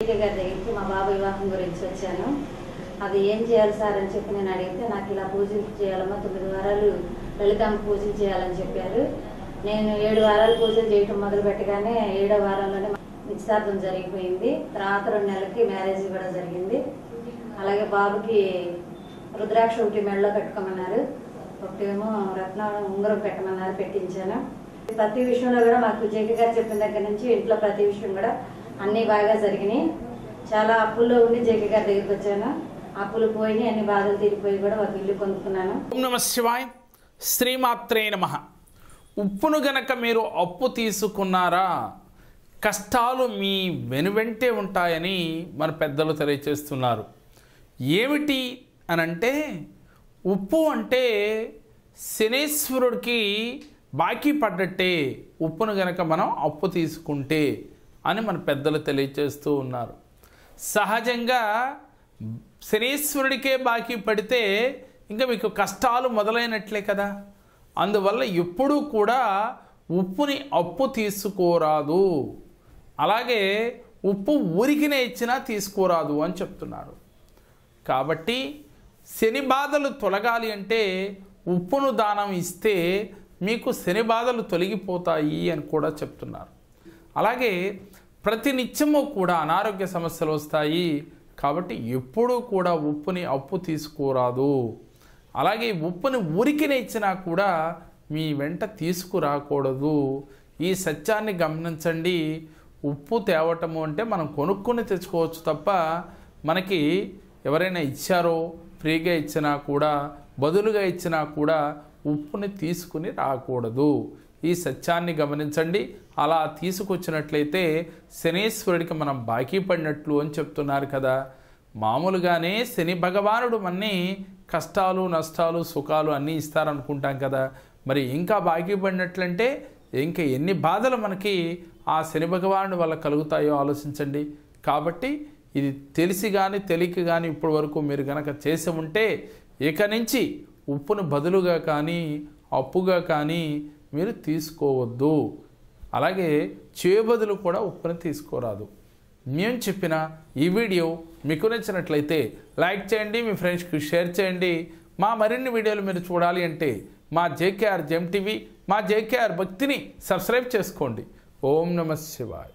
విజయ్ గారి దగ్గరికి మా బాబు వివాహం గురించి వచ్చాను. అది ఏం చేయాలి సార్ అని చెప్పి నేను అడిగితే నాకు ఇలా పూజలు చేయాలమ్మా తొమ్మిది వారాలు లలితమ్మ పూజలు చేయాలని చెప్పారు. నేను ఏడు వారాలు పూజలు చేయటం మొదలు పెట్టగానే ఏడో వారంలోనే నిశ్చితార్థం జరిగిపోయింది. తర్వాత రెండు నెలలకి మ్యారేజ్ కూడా జరిగింది. అలాగే బాబుకి రుద్రాక్ష ఒకటి మెడలో పెట్టుకోమన్నారు ఒకటేమో రత్న ఉంగరం పెట్టమన్నారు పెట్టించాను. ప్రతి విషయంలో కూడా మాకు జేకే గారు చెప్పిన దగ్గర నుంచి ఇంట్లో ప్రతి విషయం కూడా అన్ని బాగా జరిగినాయి. చాలా అప్పుల్లో ఉండి జేకే గారి దగ్గరికి వచ్చాను. అప్పులు పోయి అన్ని బాధలు తీరిపోయి కూడా ఒక ఇల్లు కొనుక్కున్నాను. ఓం నమ శివాయ్. శ్రీమాత్రే నమ. ఉప్పును గనక మీరు అప్పు తీసుకున్నారా? కష్టాలు మీ వెనువెంటే ఉంటాయని మన పెద్దలు తెలియచేస్తున్నారు. ఏమిటి అని అంటే ఉప్పు అంటే శనేశ్వరుడికి బాకీ పడ్డట్టే. ఉప్పును గనక మనం అప్పు తీసుకుంటే అని మన పెద్దలు తెలియచేస్తూ ఉన్నారు. సహజంగా శనీశ్వరుడికే బాకీ పడితే ఇంకా మీకు కష్టాలు మొదలైనట్లే కదా. అందువల్ల ఎప్పుడూ కూడా ఉప్పుని అప్పు తీసుకోరాదు. అలాగే ఉప్పు ఊరికినే ఇచ్చినా తీసుకోరాదు అని చెప్తున్నారు. కాబట్టి శని బాధలు తొలగాలి అంటే ఉప్పును దానం ఇస్తే మీకు శని బాధలు తొలగిపోతాయి అని కూడా చెప్తున్నారు. అలాగే ప్రతి నిత్యము కూడా అనారోగ్య సమస్యలు వస్తాయి. కాబట్టి ఎప్పుడూ కూడా ఉప్పుని అప్పు తీసుకోరాదు. అలాగే ఉప్పుని ఉరికిన ఇచ్చినా కూడా మీ వెంట తీసుకురాకూడదు. ఈ సత్యాన్ని గమనించండి. ఉప్పు తేవటము అంటే మనం కొనుక్కొని తెచ్చుకోవచ్చు తప్ప మనకి ఎవరైనా ఇచ్చారో ఫ్రీగా ఇచ్చినా కూడా బదులుగా ఇచ్చినా కూడా ఉప్పుని తీసుకుని రాకూడదు. ఈ సత్యాన్ని గమనించండి. అలా తీసుకొచ్చినట్లయితే శనేశ్వరుడికి మనం బాకీ పడినట్లు అని చెప్తున్నారు కదా. మామూలుగానే శని భగవానుడు మన్ని కష్టాలు నష్టాలు సుఖాలు అన్నీ ఇస్తారనుకుంటాం కదా. మరి ఇంకా బాకీ పడినట్లంటే ఇంకా ఎన్ని బాధలు మనకి ఆ శని భగవానుడి వల్ల కలుగుతాయో ఆలోచించండి. కాబట్టి ఇది తెలిసి కానీ తెలియక కానీ ఇప్పటి వరకు మీరు గనక చేసి ఉంటే ఇక నుంచి ఉప్పును బదులుగా కానీ అప్పుగా కానీ మీరు తీసుకోవద్దు. అలాగే చేబదులు కూడా ఉప్పుని తీసుకోరాదు. మేము చెప్పిన ఈ వీడియో మీకు నచ్చినట్లయితే లైక్ చేయండి మీ ఫ్రెండ్స్కి షేర్ చేయండి. మా మరిన్ని వీడియోలు మీరు చూడాలి అంటే మా జేకేఆర్ జెమ్ టీవీ మా జేకేఆర్ భక్తిని సబ్స్క్రైబ్ చేసుకోండి. ఓం నమ శివాయ్.